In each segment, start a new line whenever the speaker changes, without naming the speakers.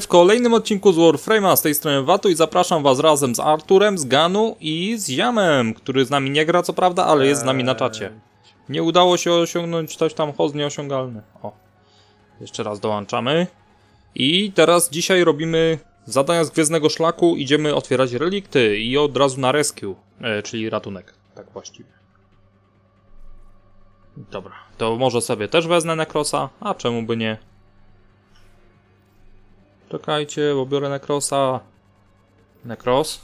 W kolejnym odcinku z Warframe'a z tej strony Watu i zapraszam was razem z Arturem, z Ganu i z Jamem, który z nami nie gra co prawda, ale jest z nami na czacie. Nie udało się osiągnąć coś tam host nieosiągalny. O. Jeszcze raz dołączamy. I teraz dzisiaj robimy zadania z Gwiezdnego Szlaku, idziemy otwierać relikty i od razu na rescue, e, czyli ratunek, tak właściwie. Dobra, to może sobie też wezmę Necrosa, a czemu by nie? Czekajcie, bo biorę Necrosa. Necros.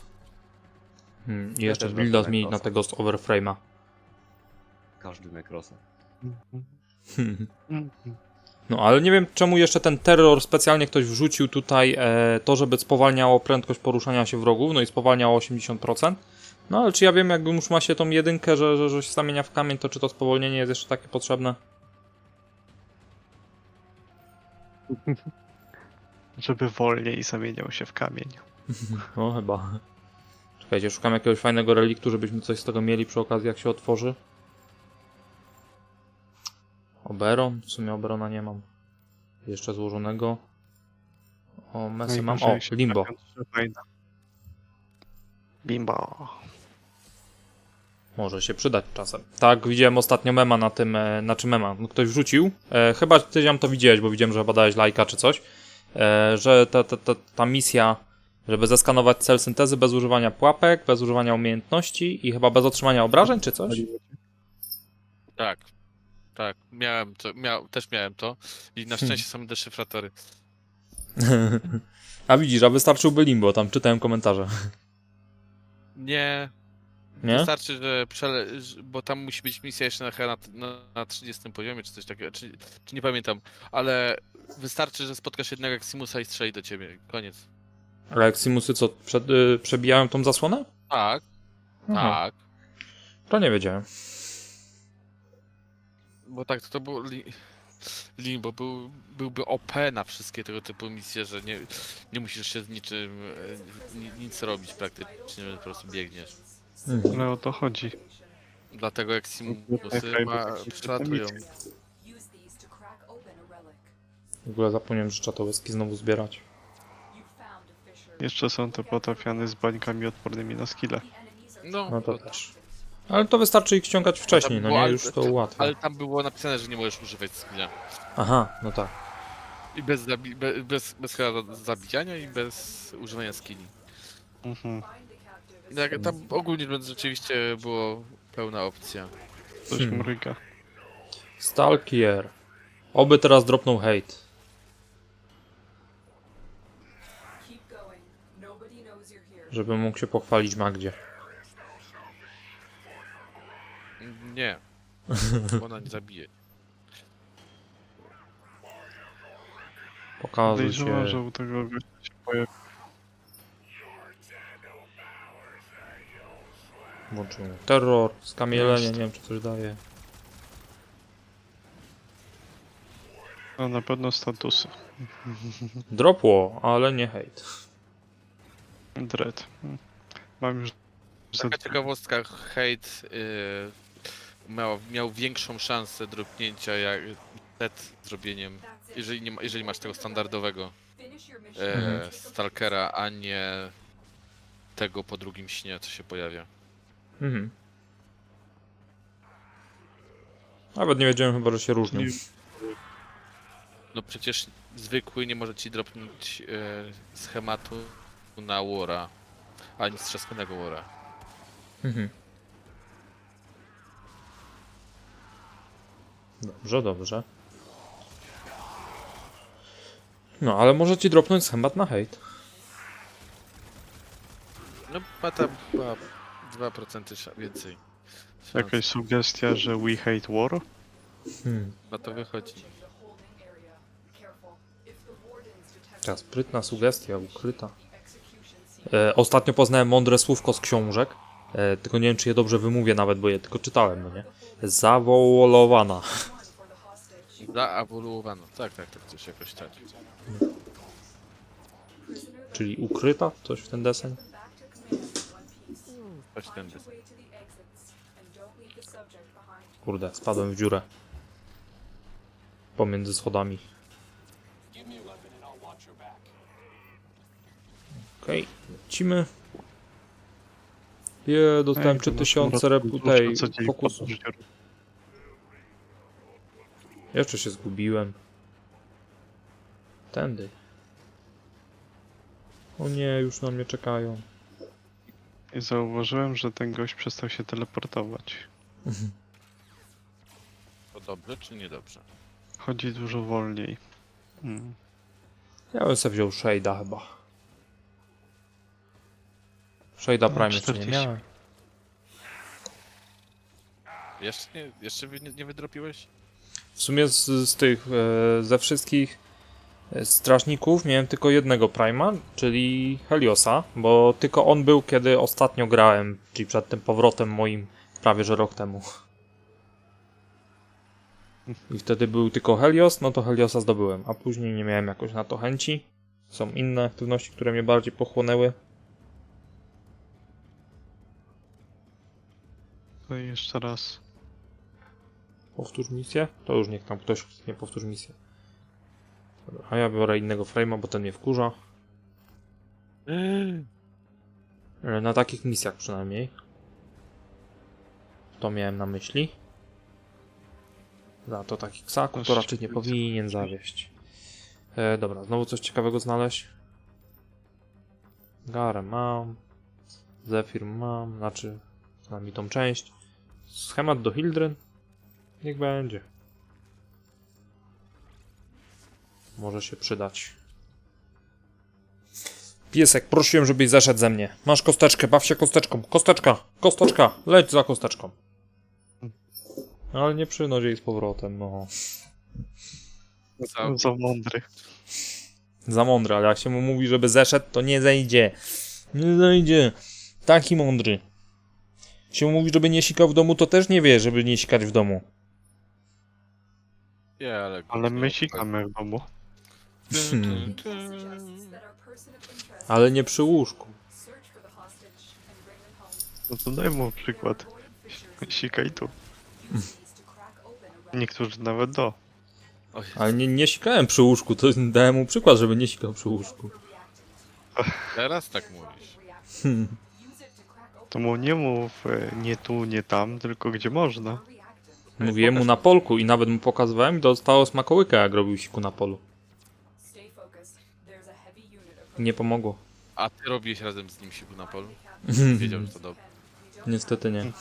Hmm, I jeszcze
też
builda
wezmę
zmienić na
Necrosa.
tego z Overframe'a.
Każdy nekrosa.
No ale nie wiem czemu jeszcze ten terror specjalnie ktoś wrzucił tutaj e, to, żeby spowalniało prędkość poruszania się wrogów, no i spowalniało 80%. No ale czy ja wiem, jakby już ma się tą jedynkę, że, że, że się zamienia w kamień, to czy to spowolnienie jest jeszcze takie potrzebne?
Żeby wolniej zamieniał się w kamień.
No chyba. Czekajcie, szukam jakiegoś fajnego reliktu, żebyśmy coś z tego mieli przy okazji, jak się otworzy. Oberon? W sumie Oberona nie mam. Jeszcze złożonego. O, mesy mam. O, Limbo.
Limbo.
Może się przydać czasem. Tak, widziałem ostatnio mema na tym, e, znaczy mema, no ktoś wrzucił. E, chyba ty tam to widziałeś, bo widziałem, że chyba dałeś lajka czy coś. E, że ta, ta, ta, ta misja, żeby zeskanować cel syntezy bez używania pułapek, bez używania umiejętności i chyba bez otrzymania obrażeń czy coś.
Tak, tak, miałem to, miał, też miałem to i na szczęście są deszyfratory.
A widzisz, a wystarczyłby limbo, tam czytałem komentarze.
Nie,
Nie?
wystarczy, że przele... bo tam musi być misja jeszcze na, na, na 30 poziomie, czy coś takiego, czy, czy nie pamiętam, ale wystarczy, że spotkasz jednego Eximusa i strzeli do ciebie, koniec.
Ale Eximusy co, przed, y, przebijają tą zasłonę?
Tak,
Aha,
tak,
To nie wiedziałem.
bo tak to, to było li... Limbo był, byłby OP na wszystkie tego typu misje, że nie, nie musisz się z niczym, e, ni, nic robić praktycznie, po prostu biegniesz.
Mhm.
Ale o to chodzi.
Dlatego Eximusy ma, przelatują.
W ogóle zapomniałem, że trzeba to łyski znowu zbierać.
Jeszcze są te potrafiane z bańkami odpornymi na skille.
No,
No to
to-
też. Ale to wystarczy ich ściągać wcześniej, no nie? Już to ułatwia.
Ale tam było napisane, że nie możesz używać skilla.
Aha, no tak.
I bez, zabi- be, bez, bez chyba zabijania i bez używania skilli.
Mhm.
Jak, tam ogólnie rzecz biorąc rzeczywiście było pełna opcja.
Coś
Hmm.
mryga.
Stalkier. Oby teraz dropnął hate. Żebym mógł się pochwalić Magdzie.
Nie. Ona nie zabije.
Pokazuj
Podejrzewam, że
się.
u tego gościa się pojawi.
Terror, skamielenie,
Jest.
nie wiem czy coś daje.
No na pewno statusy.
Dropło, ale nie hate.
Dread. Mam już
Taka ciekawostka, hate y, miał, miał większą szansę dropnięcia jak przed zrobieniem, jeżeli, nie ma, jeżeli masz tego standardowego e,
Mhm.
Stalkera, a nie tego po drugim śnie, co się pojawia.
Mhm. Nawet nie wiedziałem chyba, że się różnią.
No przecież zwykły nie może ci dropnąć e, schematu na Wara, ani strzaskanego Wara.
Mhm. Dobrze, dobrze. No, ale może ci dropnąć schemat na hate.
No ma tam chyba 2% sza- więcej. szans.
Jakaś sugestia, że we hate war?
Hmm.
Na to wychodzi.
Ta sprytna sugestia, ukryta.
the execution scene,
E, ostatnio poznałem mądre słówko z książek, e, tylko nie wiem, czy je dobrze wymówię nawet, bo je tylko czytałem, no nie? Zawołowana.
Zaawoluowano. Tak, tak, tak, coś jakoś tak.
Czyli ukryta? Coś w ten deseń?
Tędy.
Subject behind.
Kurde, spadłem w dziurę. Pomiędzy schodami. Okej, lecimy. Je, dostałem
Ej, to na
3000
tym
repu
rozpoczęciu
tej
co dzień
fokusu.
podróż.
Jeszcze się zgubiłem. Tędy. O nie, już na mnie czekają.
I zauważyłem, że ten gość przestał się teleportować.
To dobrze czy niedobrze?
Chodzi dużo wolniej. Hmm.
Ja bym sobie wziął Shade'a chyba. Shade'a
No,
Prime jeszcze nie
40.
miałem.
Jeszcze nie, jeszcze wy- nie, nie wydropiłeś?
W sumie z, z tych, e, ze wszystkich e, strażników miałem tylko jednego Prima, czyli Heliosa, bo tylko on był kiedy ostatnio grałem, czyli przed tym powrotem moim prawie że rok temu. I wtedy był tylko Helios, no to Heliosa zdobyłem, a później nie miałem jakoś na to chęci. Są inne aktywności, które mnie bardziej pochłonęły.
To jeszcze raz.
Powtórz misję? To już niech tam ktoś nie powtórz misję. Dobra, a ja biorę innego frame'a, bo ten mnie wkurza. E, Na takich misjach przynajmniej. To miałem na myśli. Za to taki ksaku to raczej nie powinien zawieść. E, dobra, znowu coś ciekawego znaleźć. Garę mam. Zephyr mam, znaczy przynajmniej tą część. Schemat do Hildren. Niech będzie. Może się przydać. Piesek, prosiłem, żebyś zeszedł ze mnie. Masz kosteczkę, baw się kosteczką. Kosteczka, kosteczka, leć za kosteczką. Ale nie przynoś jej z powrotem, no.
Za,
Za mądry.
Za mądry, ale jak się mu mówi, żeby zeszedł, to nie zejdzie. Nie zejdzie. Taki mądry. Się mu mówi, żeby nie sikał w domu, to też nie wie, żeby nie sikać w domu.
nie, ale...
Ale my sikamy w domu.
Hmm. Ale nie przy łóżku.
No to daj mu przykład. Sikaj tu. Niektórzy nawet do.
Ale nie, nie sikałem przy łóżku, to dałem mu przykład, żeby nie sikał przy łóżku.
teraz tak mówisz.
Hmm.
To
mu nie mów e, nie tu, nie tam, tylko gdzie można.
Mówiłem mu na polku i nawet mu pokazywałem i dostało smakołyka, jak robił siku na polu.
Stay focused. There's a heavy unit approaching.
Nie pomogło.
A ty robiłeś razem z nim siku na polu? Wiedział, że to dobrze.
Niestety nie.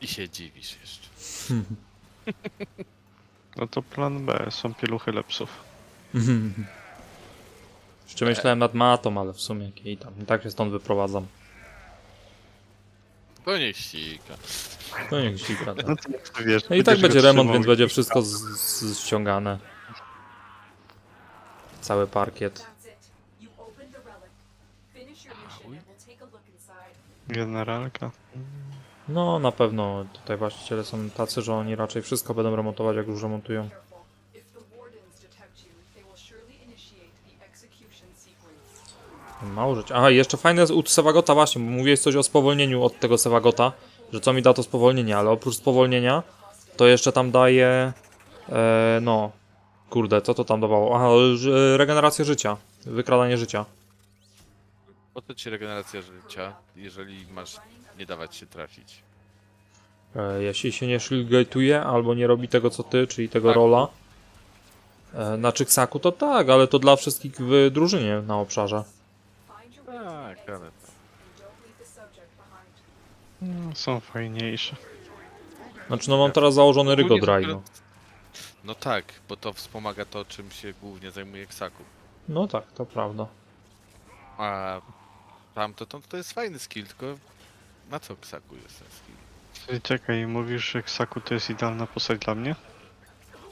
I się dziwisz jeszcze.
No to plan B, są pieluchy lepsów.
Jeszcze myślałem nad matą, ale w sumie i tam. I tak się stąd wyprowadzam.
To niech sika.
No niech sika. tak.
No to ty wiesz.
No i tak
będziesz
będzie
go
remont,
trzymał
więc będzie wszystko z, z, ściągane. Cały parkiet.
That's it. You opened the relic. Finish your mission and we'll take a look inside.
Generalka.
No na pewno tutaj właściciele są tacy, że oni raczej wszystko będą remontować jak już remontują. Mało rzeczy. Aha, jeszcze fajne jest u Sewagota właśnie, bo mówiłeś coś o spowolnieniu od tego Sewagota, że co mi da to spowolnienie, ale oprócz spowolnienia to jeszcze tam daje e, no kurde, co to tam dawało? Aha, ż- regenerację życia, wykradanie życia.
Po to ci regeneracja życia, jeżeli masz nie dawać się trafić.
E, jeśli się nie shieldgate'uje albo nie robi tego co ty, czyli tego
Tak.
rola e, na Czyksaku, to tak, ale to dla wszystkich w drużynie na obszarze.
Find your way to the
Tak, ale...
No, są fajniejsze.
Znaczy no mam teraz założony
to-
no.
No tak, bo to wspomaga to, czym się głównie zajmuje Ksaku.
No tak, to prawda.
A tamto to, to jest fajny skill, tylko na co Ksaku jest ten skill?
Czekaj, mówisz, że Ksaku to jest idealna postać dla mnie?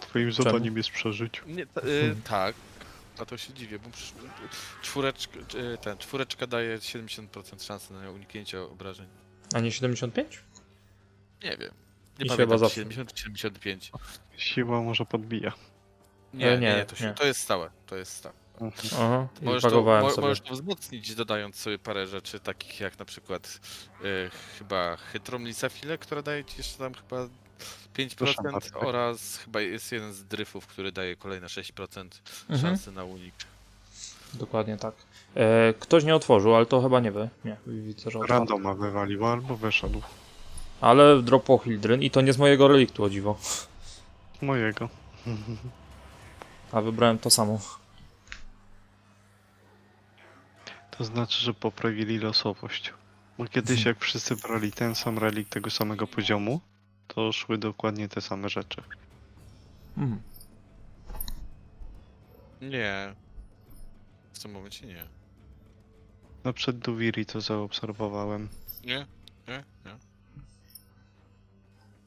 Twoim zadaniem jest przeżyć.
Nie, ta, y, tak, a to się dziwię, bo przecież czwóreczka, y, ten, czwóreczka daje 70% szansy na uniknięcie obrażeń.
A nie 75?
Nie wiem. Nie
się
pamiętam,
zawsze-
70 czy 75.
Siła może podbija.
Nie,
E,
nie,
nie,
nie, to, się,
nie.
to jest stałe, to jest stałe.
Aha, i
Możesz to, mo, możesz to wzmocnić dodając sobie parę rzeczy, takich jak na przykład y, chyba Hytromlisafile, która daje ci jeszcze tam chyba 5%
Proszę bardzo.
oraz chyba jest jeden z dryfów, który daje kolejne 6%
Mhm.
szansy na unik.
Dokładnie tak. E, ktoś nie otworzył, ale to chyba nie wy. Nie, widzę, że otworzył.
Randoma wywaliło albo wyszedł.
Ale dropło Hildryn i to nie z mojego reliktu, o dziwo.
Mojego.
A wybrałem to samo.
To znaczy, że poprawili losowość. Bo kiedyś jak wszyscy brali ten sam relik tego samego poziomu, to szły dokładnie te same rzeczy.
Mhm.
Nie. W tym momencie nie.
No przed Duwiri to zaobserwowałem.
Nie? Nie? Nie.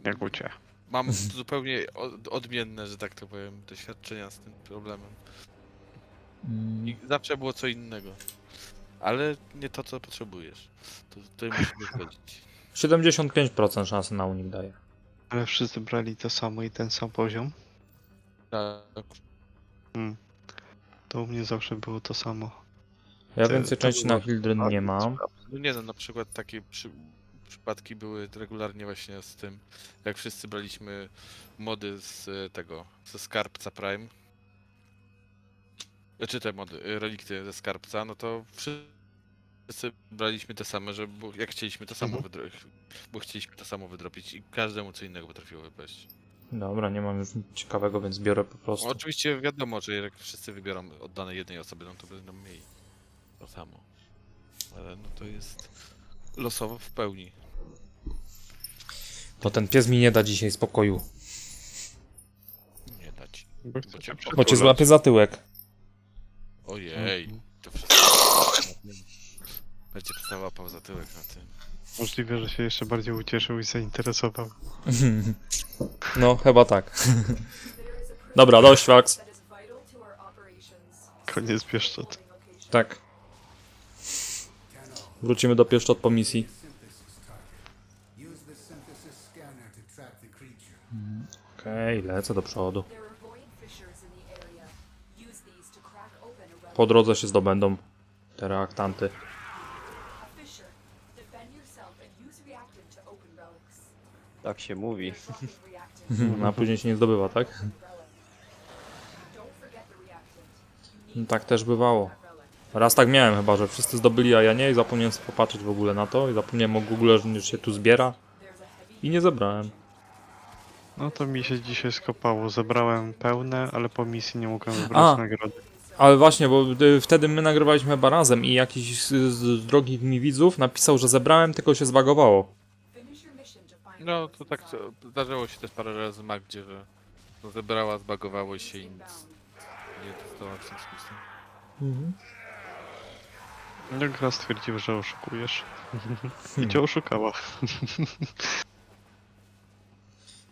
Jak u cię.
Mam zupełnie od, odmienne, że tak to powiem, doświadczenia z tym problemem.
Mm.
I zawsze było co innego. Ale nie to, co potrzebujesz. To tutaj musimy zgodzić.
75% szansy na unik daje.
Ale wszyscy brali to samo i ten sam poziom.
Tak.
Hmm. To u mnie zawsze było to samo.
Ja więcej
to
części na
było
Hildryn nie mam.
No nie no, na przykład takie przy, przypadki były regularnie właśnie z tym, jak wszyscy braliśmy mody z e, tego, ze skarbca Prime. Czy te mody, e, relikty ze skarbca, no to wszyscy braliśmy te same, że bo jak chcieliśmy to samo
Mhm.
wydrobić, bo chcieliśmy to samo wydrobić i każdemu co innego potrafiło wypaść.
Dobra, nie mam już nic ciekawego, więc biorę po prostu.
Oczywiście wiadomo, że jak wszyscy wybiorą od danej jednej osoby, no to będą mieli to samo. Ale no to jest losowo w pełni.
To ten pies mi nie da dzisiaj spokoju.
Nie dać.
Bo
cię
Bo cię złapie za tyłek.
Ojej,
Mhm.
Będzie przestała pauza tyłek na tym.
Możliwe, że się jeszcze bardziej ucieszył i zainteresował.
No, chyba tak. Dobra, dość
operations.
Koniec pieszczot.
Tak. Wrócimy do pieszczot po misji. Okej, lecę do przodu. Po drodze się zdobędą te reaktanty.
Tak się mówi.
No, a później się nie zdobywa, tak? No, tak też bywało. Raz tak miałem chyba, że wszyscy zdobyli, a ja nie i zapomniałem sobie popatrzeć w ogóle na to i zapomniałem o Google, że się tu zbiera
a
i nie zebrałem.
No to mi się dzisiaj skopało. Zebrałem pełne, ale po misji nie mogłem
A.
wybrać nagrody.
Ale właśnie, bo y, wtedy my nagrywaliśmy chyba razem i jakiś z, z drogich mi widzów napisał, że zebrałem, tylko się zbagowało.
Finish your mission to find
No to tak
the
to zdarzyło się też parę razy w Magdzie, że no, zebrała, zbagowało się i nic nie dostała w związku z tym.
No gra stwierdził, że oszukujesz. I cię oszukała.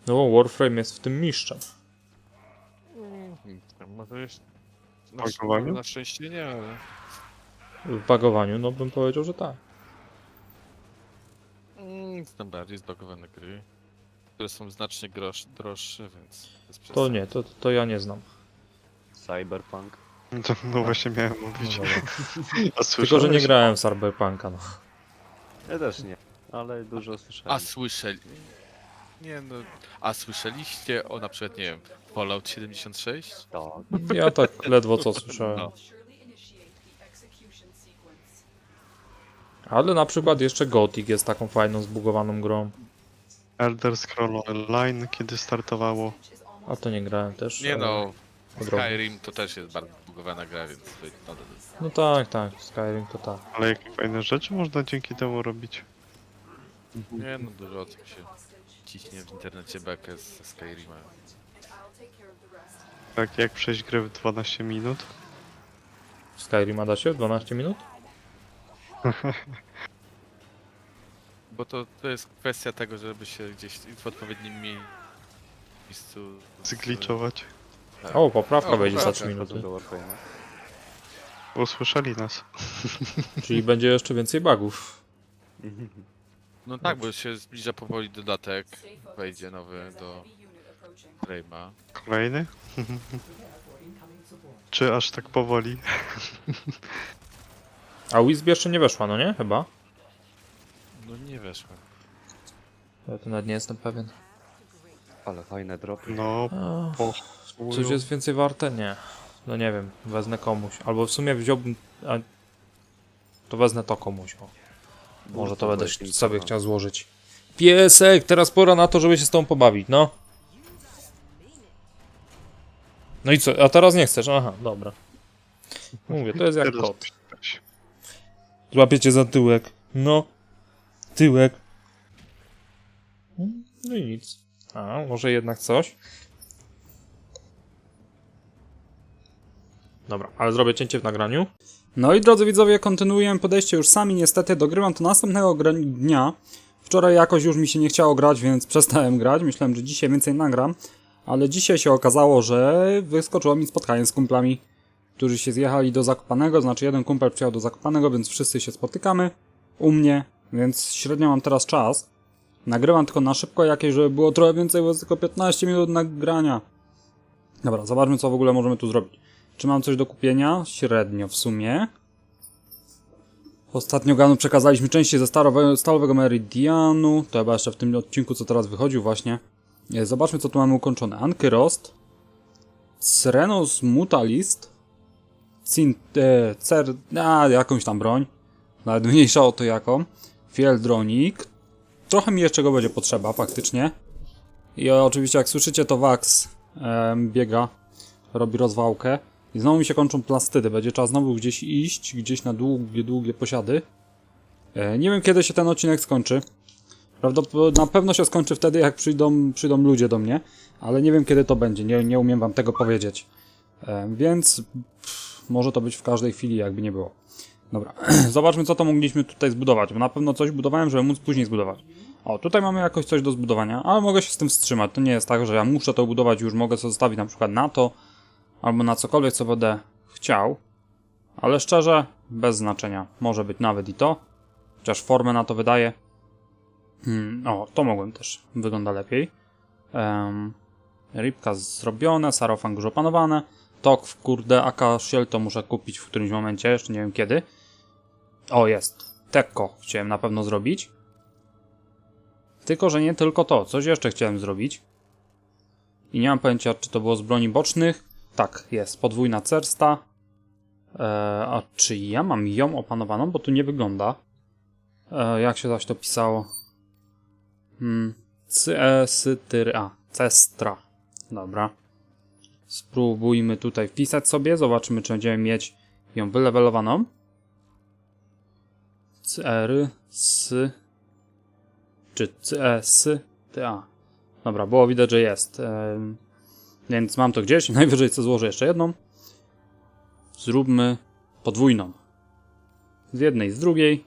No, Warframe jest w tym mistrzem.
Hmm, Może jeszcze... Na,
Bagowaniu?
na szczęście nie, ale...
W bagowaniu, no bym powiedział, że tak.
Mm, Znam bardziej zbagowane gry, które są znacznie grosz, droższe, więc... bez
To
przesady.
nie, to, to ja nie znam.
Cyberpunk.
To, no właśnie miałem mówić.
No dobra.
A
Tylko, że
słyszałeś?
nie grałem w Cyberpunka, no.
Ja też nie, ale dużo słyszałem.
A słyszeli... Nie no... A słyszeliście o na przykład, nie wiem, Fallout 76?
Tak.
Ja tak ledwo co słyszałem.
No.
Ale na przykład jeszcze Gothic jest taką fajną, zbugowaną grą.
Elder Scroll Online, kiedy startowało.
A to nie grałem też.
Nie
ale-
no. Skyrim to też jest bardzo zbugowana gra, więc to no,
No tak, tak, Skyrim to tak.
Ale jakie fajne rzeczy można dzięki temu robić.
nie no, dużo o tym się ciśnie w internecie bekę z ze Skyrima.
Tak, jak przejść grę w 12 minut.
Skyrim da się w 12 minut?
Bo to, to jest kwestia tego, żeby się gdzieś w odpowiednim mie- miejscu...
Zgliczować.
Tak.
O, poprawka
O,
będzie za
poprawka.
3 minuty.
Usłyszeli nas.
Czyli będzie jeszcze więcej bugów.
No tak, bo się zbliża powoli dodatek, wejdzie nowy do. Rayma.
Kolejny? Czy aż tak powoli?
A Wisp jeszcze nie weszła, no nie? Chyba?
No nie weszło.
Ja to nawet nie jestem pewien.
Ale fajne dropy.
No, po
Coś jest więcej warte? Nie. No nie wiem, wezmę komuś. Albo w sumie wziąłbym... A... To wezmę to komuś, o. Może to będę sobie chciał złożyć. Piesek, teraz pora na to, żeby się z tą pobawić, no. No i co? A teraz nie chcesz? Aha, dobra. Mówię, to jest jak
Teraz
kot. Złapiecie za tyłek. No. Tyłek. No i nic. A, może jednak coś? Dobra, ale zrobię cięcie w nagraniu.
No i drodzy widzowie, kontynuujemy podejście już sami, niestety dogrywam to następnego dnia. Wczoraj jakoś już mi się nie chciało grać, więc przestałem grać. Myślałem, że dzisiaj więcej nagram, ale dzisiaj się okazało, że wyskoczyło mi spotkanie z kumplami, którzy się zjechali do Zakopanego, znaczy jeden kumpel przyjechał do Zakopanego, więc wszyscy się spotykamy u mnie, więc średnio mam teraz czas. Nagrywam tylko na szybko jakieś, żeby było trochę więcej, bo jest tylko 15 minut nagrania. Dobra, zobaczmy co w ogóle możemy tu zrobić. Czy mam coś do kupienia? Średnio w sumie. Ostatnio Ganu przekazaliśmy części ze stalowego Meridianu. To chyba jeszcze w tym odcinku, co teraz wychodził właśnie. E, Zobaczmy, co tu mamy ukończone. Ankyrost. Cyrenos Mutalist. Cin... E, cer... A, jakąś tam broń. Nawet mniejsza o to jaką. Fieldronik. Trochę mi jeszcze go będzie potrzeba, faktycznie. I oczywiście, jak słyszycie, to Wax em, biega robi rozwałkę. I znowu mi się kończą plastydy. Będzie trzeba znowu gdzieś iść, gdzieś na długie, długie posiady. E, nie wiem kiedy się ten odcinek skończy. Na pewno się skończy wtedy, jak przyjdą, przyjdą ludzie do mnie, ale nie wiem kiedy to będzie. Nie, nie umiem wam tego powiedzieć. E, więc może to być w każdej chwili, jakby nie było. Dobra, zobaczmy co to mogliśmy tutaj zbudować, bo na pewno coś budowałem, żeby móc później zbudować. O, tutaj mamy jakoś coś do zbudowania, ale mogę się z tym wstrzymać. To nie jest tak, że ja muszę to budować, już mogę sobie zostawić na przykład na to, albo na cokolwiek, co będę chciał. Ale szczerze, bez znaczenia. Może być nawet i to. Chociaż formę na to wydaje. Hmm, o, to mogłem też. Wygląda lepiej. Um, rybka zrobione, sarofang już opanowane. Tok w kurde, aka shield to muszę kupić w którymś momencie, jeszcze nie wiem kiedy. O, jest. Tekko chciałem na pewno zrobić. Tylko, że nie tylko to. Coś jeszcze chciałem zrobić. I nie mam pojęcia, czy to było z broni bocznych. Tak, jest. Podwójna cersta. Eee, a czy ja mam ją opanowaną? Bo tu nie wygląda. Eee, jak się zaś to pisało? Hmm. C-E-S-T-R-A. Cestra. Dobra. Spróbujmy tutaj wpisać sobie. Zobaczymy, czy będziemy mieć ją wylewelowaną. C-R, S, czy C-S-T-A. Dobra, było widać, że jest. Więc mam to gdzieś. Najwyżej co złożę jeszcze jedną. Zróbmy podwójną. Z jednej, z drugiej.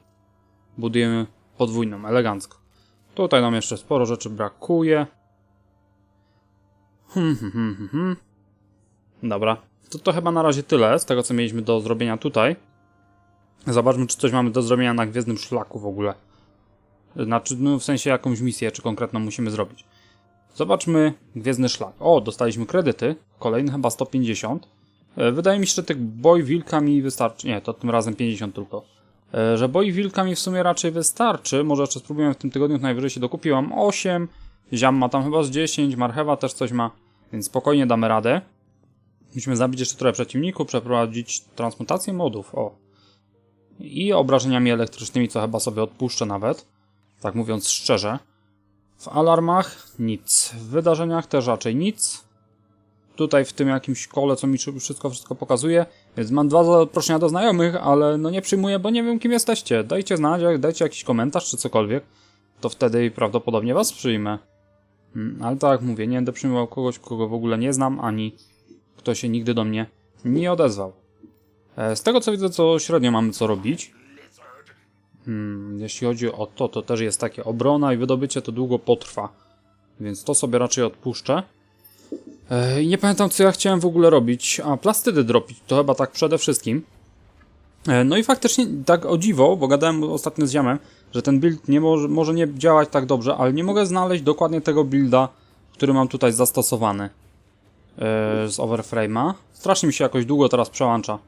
Budujemy podwójną, elegancko. Tutaj nam jeszcze sporo rzeczy brakuje. Hmm, hmm, hmm, hmm, hmm. Dobra. To, to chyba na razie tyle z tego, co mieliśmy do zrobienia tutaj. Zobaczmy, czy coś mamy do zrobienia na Gwiezdnym Szlaku w ogóle. Znaczy, no w sensie jakąś misję, czy konkretną musimy zrobić. Zobaczmy Gwiezdny Szlak. O, dostaliśmy kredyty. Kolejny chyba 150. E, Wydaje mi się, że tych boj wilka mi wystarczy. Nie, to tym razem 50 tylko. E, Że boi wilka mi w sumie raczej wystarczy. Może jeszcze spróbuję w tym tygodniu, najwyżej się dokupiłam 8. Ziam ma tam chyba z 10, marchewa też coś ma, więc spokojnie damy radę. Musimy zabić jeszcze trochę przeciwników, przeprowadzić transmutację modów. O. I obrażeniami elektrycznymi, co chyba sobie odpuszczę nawet. Tak mówiąc szczerze. W alarmach nic. W wydarzeniach też raczej nic. Tutaj w tym jakimś kole, co mi wszystko, wszystko pokazuje. Więc mam dwa zaproszenia do znajomych, ale no nie przyjmuję, bo nie wiem kim jesteście. Dajcie znać, dajcie jakiś komentarz czy cokolwiek. To wtedy prawdopodobnie was przyjmę. Mm, Ale tak jak mówię, nie będę przyjmował kogoś, kogo w ogóle nie znam, ani kto się nigdy do mnie nie odezwał. E, Z tego co widzę, to średnio mamy co robić. Hmm, jeśli chodzi o to, to też jest takie obrona i wydobycie to długo potrwa. Więc to sobie raczej odpuszczę. E, nie pamiętam co ja chciałem w ogóle robić. A, plastydy dropić, to chyba tak przede wszystkim. E, No i faktycznie tak o dziwo, bo gadałem ostatnio z Ziamem, że ten build nie może, może nie działać tak dobrze, ale nie mogę znaleźć dokładnie tego builda, który mam tutaj zastosowany z Overframe'a. Strasznie mi się jakoś długo teraz przełącza.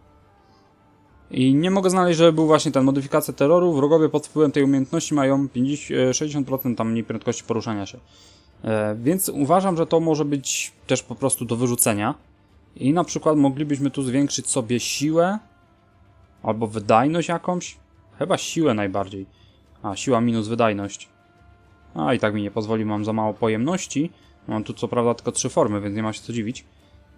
I nie mogę znaleźć, żeby był właśnie ten modyfikacja terroru. Wrogowie pod wpływem tej umiejętności mają 50, e, 60% tam mniej prędkości poruszania się. E, Więc uważam, że to może być też po prostu do wyrzucenia. I na przykład moglibyśmy tu zwiększyć sobie siłę albo wydajność jakąś. Chyba siłę najbardziej. A, siła minus wydajność. A, i tak mi nie pozwoli, mam za mało pojemności. Mam tu co prawda tylko trzy formy, więc nie ma się co dziwić.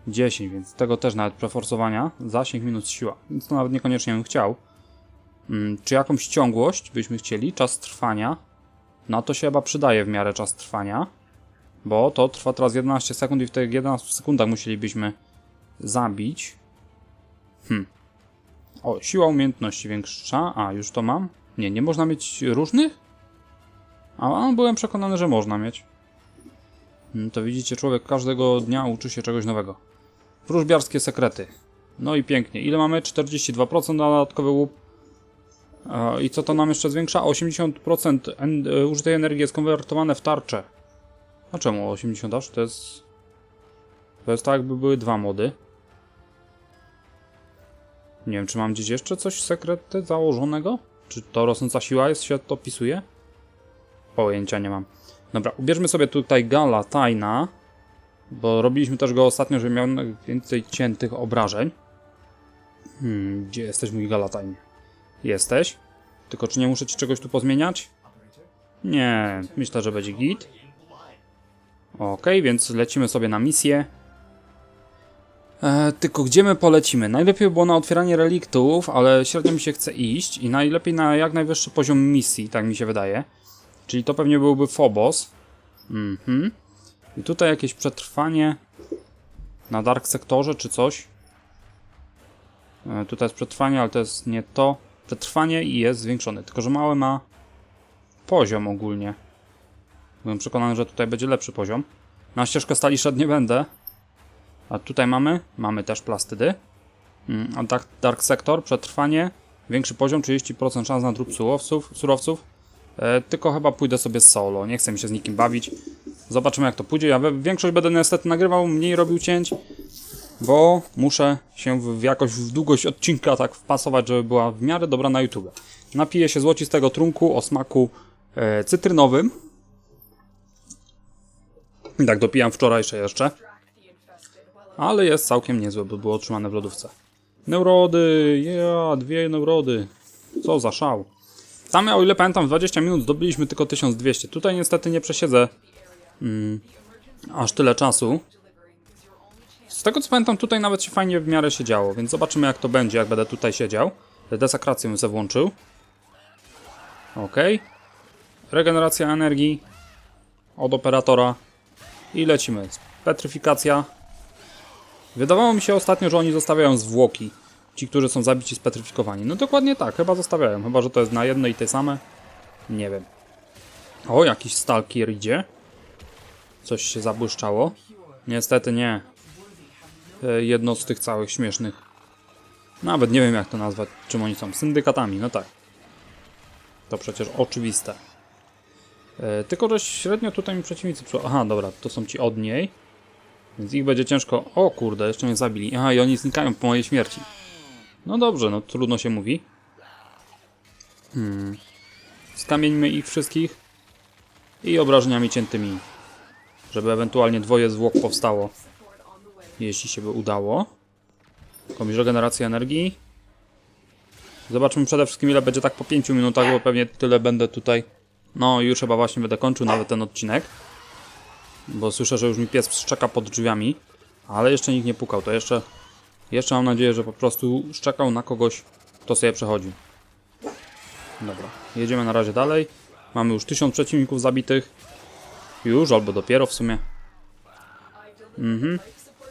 10, więc tego też nawet preforsowania. Zasięg minus siła, więc to nawet niekoniecznie bym chciał. Mm, czy jakąś ciągłość byśmy chcieli? Czas trwania. Na to się chyba przydaje w miarę czas trwania. Bo to trwa teraz 11 sekund i w tych 11 sekundach musielibyśmy zabić. Hmm. O, siła umiejętności większa. A, już to mam? Nie, nie można mieć różnych? A byłem przekonany, że można mieć. Mm, To widzicie, człowiek każdego dnia uczy się czegoś nowego. Wróżbiarskie sekrety. No i pięknie. Ile mamy? 42% na dodatkowy łup. I co to nam jeszcze zwiększa? 80% en e, użytej energii jest konwertowane w tarczę. A czemu 80 aż? To jest... To jest tak jakby były dwa mody. Nie wiem, czy mam gdzieś jeszcze coś sekrety założonego? Czy to rosnąca siła jest, się to opisuje? Pojęcia nie mam. Dobra, ubierzmy sobie tutaj Gala Tajna, bo robiliśmy też go ostatnio, żeby miał więcej ciętych obrażeń. Hmm, gdzie jesteś mój Gala Tajnie? Jesteś? Tylko czy nie muszę ci czegoś tu pozmieniać? Nie, myślę, że będzie git. Ok, więc lecimy sobie na misję. E, tylko gdzie my polecimy? Najlepiej by było na otwieranie reliktów, ale średnio mi się chce iść i najlepiej na jak najwyższy poziom misji, tak mi się wydaje. Czyli to pewnie byłby Phobos. Mhm. I tutaj jakieś przetrwanie na Dark Sektorze czy coś. E, tutaj jest przetrwanie, ale to jest nie to. Przetrwanie i jest zwiększony, tylko że małe ma poziom ogólnie. Byłem przekonany, że tutaj będzie lepszy poziom. Na ścieżkę stali szedł nie będę. A tutaj mamy? Mamy też plastydy. Mm, A Dark, Dark Sector, przetrwanie, większy poziom, 30% szans na surowców. surowców. E, tylko chyba pójdę sobie solo, nie chcę mi się z nikim bawić. Zobaczymy jak to pójdzie. Ja większość będę niestety nagrywał, mniej robił cięć, bo muszę się w, jakoś w długość odcinka tak wpasować, żeby była w miarę dobra na YouTube. Napiję się złocistego trunku o smaku e, cytrynowym. I tak dopijam wczorajsze jeszcze. Ale jest całkiem niezłe, by było trzymane w lodówce. Neurody, ja, dwie neurody. Co za szał. Same, o ile pamiętam, w 20 minut zdobyliśmy tylko 1200. Tutaj niestety nie przesiedzę mm, aż tyle czasu. Z tego co pamiętam, tutaj nawet się fajnie w miarę siedziało, więc zobaczymy jak to będzie, jak będę tutaj siedział. Desakrację bym włączył. Ok. Regeneracja energii od operatora. I lecimy. Petryfikacja. Wydawało mi się ostatnio, że oni zostawiają zwłoki. Ci, którzy są zabici, spetryfikowani. No dokładnie tak, chyba zostawiają. Chyba, że to jest na jedno i te same. Nie wiem. O, jakiś stalkier idzie. Coś się zabłyszczało. Niestety nie. E, Jedno z tych całych śmiesznych. Nawet nie wiem jak to nazwać, czym oni są. Syndykatami, no tak. To przecież oczywiste. E, tylko, że średnio tutaj mi przeciwnicy. Aha, dobra, to są ci od niej. Więc ich będzie ciężko... O kurde, jeszcze mnie zabili. Aha, i oni znikają po mojej śmierci. No dobrze, no trudno się mówi. Hmm. Skamieńmy ich wszystkich. I obrażeniami ciętymi. Żeby ewentualnie dwoje zwłok powstało. Jeśli się by udało. Komuś regeneracja energii. Zobaczmy przede wszystkim ile będzie tak po 5 minutach, bo pewnie tyle będę tutaj. No już chyba właśnie będę kończył nawet ten odcinek. Bo słyszę, że już mi pies szczeka pod drzwiami. Ale jeszcze nikt nie pukał, to jeszcze... Jeszcze mam nadzieję, że po prostu szczekał na kogoś, kto sobie przechodzi. Dobra, jedziemy na razie dalej. Mamy już 1000 przeciwników zabitych. Już, albo dopiero w sumie. Mhm.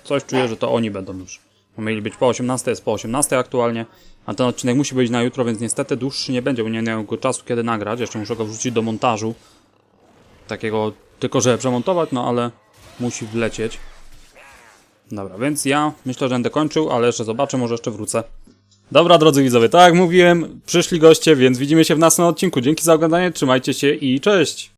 Coś czuję, że to oni będą już. Bo mieli być po 18, jest po 18 aktualnie. A ten odcinek musi być na jutro, więc niestety dłuższy nie będzie, bo nie miałem go czasu kiedy nagrać. Jeszcze muszę go wrzucić do montażu. Takiego tylko, żeby przemontować, no ale musi wlecieć. Dobra, więc ja myślę, że będę kończył, ale jeszcze zobaczę, może jeszcze wrócę. Dobra, drodzy widzowie, tak jak mówiłem, przyszli goście, więc widzimy się w następnym odcinku. Dzięki za oglądanie, trzymajcie się i cześć!